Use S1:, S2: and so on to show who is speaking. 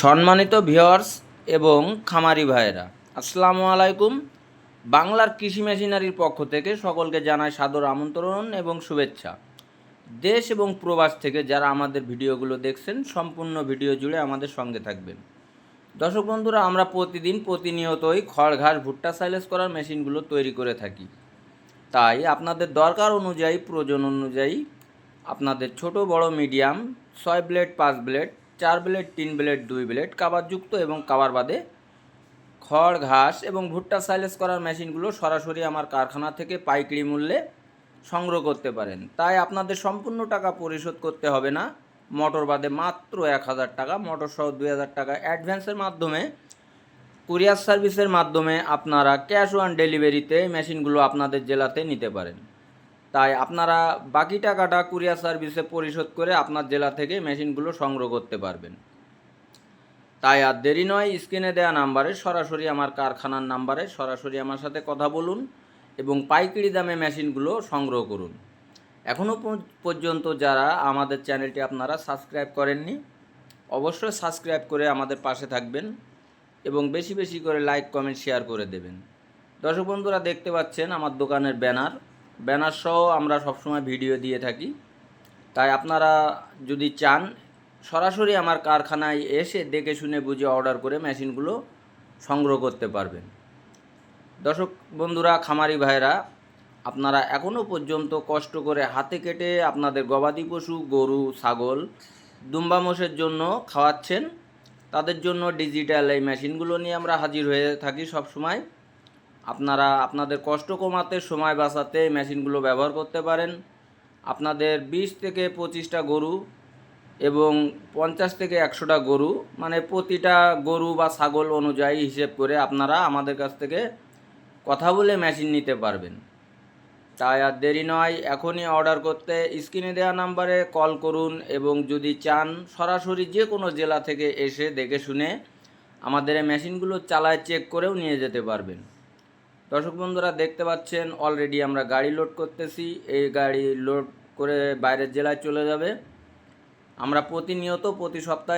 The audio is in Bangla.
S1: সম্মানিত ভিওয়ার্স এবং খামারি ভাইয়েরা, আসসালামু আলাইকুম। বাংলার কৃষি মেশিনারির পক্ষ থেকে সকলকে জানাই সাদর আমন্ত্রণ এবং শুভেচ্ছা। দেশ এবং প্রবাস থেকে যারা আমাদের ভিডিওগুলো দেখছেন, সম্পূর্ণ ভিডিও জুড়ে আমাদের সঙ্গে থাকবেন। দর্শক বন্ধুরা, আমরা প্রতিদিন প্রতিনিয়তই খড়, ঘাস, ভুট্টা, সাইলেজ করার মেশিনগুলো তৈরি করে থাকি। তাই আপনাদের দরকার অনুযায়ী, প্রয়োজন অনুযায়ী আপনাদের ছোট, বড়, মিডিয়াম, ছয় ব্লেড, পাঁচ ব্লেড চার ব্লেড, তিন ব্লেড, দুই ব্লেড কাবারযুক্ত এবং কাবার বাদে খড়, ঘাস এবং ভুট্টা সাইলেস করার মেশিনগুলো সরাসরি আমার কারখানা থেকে পাইকারি মূল্যে সংগ্রহ করতে পারেন। তাই আপনাদের সম্পূর্ণ টাকা পরিশোধ করতে হবে না। মোটর বাদে মাত্র এক হাজার টাকা, মোটর সহ দুই হাজার টাকা অ্যাডভান্সের মাধ্যমে, কুরিয়ার সার্ভিসের মাধ্যমে আপনারা ক্যাশ অন ডেলিভারিতে মেশিনগুলো আপনাদের জেলাতে নিতে পারেন। তাই আপনারা বাকি টাকাটা কুরিয়ার সার্ভিসে পরিশোধ করে আপনার জেলা থেকে মেশিনগুলো সংগ্রহ করতে পারবেন। তাই আর দেরি নয়, স্ক্রিনে দেওয়া নাম্বারে সরাসরি আমার কারখানার নাম্বারে সরাসরি আমার সাথে কথা বলুন এবং পাইকারি দামে মেশিনগুলো সংগ্রহ করুন। এখনও পর্যন্ত যারা আমাদের চ্যানেলটি আপনারা সাবস্ক্রাইব করেননি, অবশ্যই সাবস্ক্রাইব করে আমাদের পাশে থাকবেন এবং বেশি বেশি করে লাইক, কমেন্ট, শেয়ার করে দেবেন। দর্শক বন্ধুরা, দেখতে পাচ্ছেন আমার দোকানের ব্যানার। ব্যানার আমরা সবসময় ভিডিও দিয়ে থাকি। তাই আপনারা যদি চান, সরাসরি আমার কারখানায় এসে দেখে শুনে বুঝে অর্ডার করে মেশিনগুলো সংগ্রহ করতে পারবেন। দর্শক বন্ধুরা, খামারি ভাইরা আপনারা এখনও পর্যন্ত কষ্ট করে হাতে কেটে আপনাদের গবাদি পশু, গরু, ছাগল, দুম্বা মোষের জন্য খাওয়াচ্ছেন। তাদের জন্য ডিজিটাল এই মেশিনগুলো নিয়ে আমরা হাজির হয়ে থাকি সব সময় আপনারা আপনাদের কষ্ট কমাতে, সময় বাঁচাতে এই মেশিনগুলো ব্যবহার করতে পারেন। আপনাদের বিশ থেকে পঁচিশটা গরু এবং পঞ্চাশ থেকে একশোটা গরু মানে প্রতিটা গরু বা ছাগল অনুযায়ী হিসেব করে আপনারা আমাদের কাছ থেকে কথা বলে মেশিন নিতে পারবেন। তাই আর দেরি নয়, এখনই অর্ডার করতে স্ক্রিনে দেওয়া নাম্বারে কল করুন এবং যদি চান সরাসরি যে কোনো জেলা থেকে এসে দেখে শুনে আমাদের মেশিনগুলো চালায় চেক করেও নিয়ে যেতে পারবেন। দর্শক বন্ধুরা, দেখতে পাচ্ছেন অলরেডি আমরা গাড়ি লোড করতেছি। এই গাড়ি লোড করে বাইরের জেলায় চলে যাবে। আমরা প্রতিনিয়ত প্রতি সপ্তাহে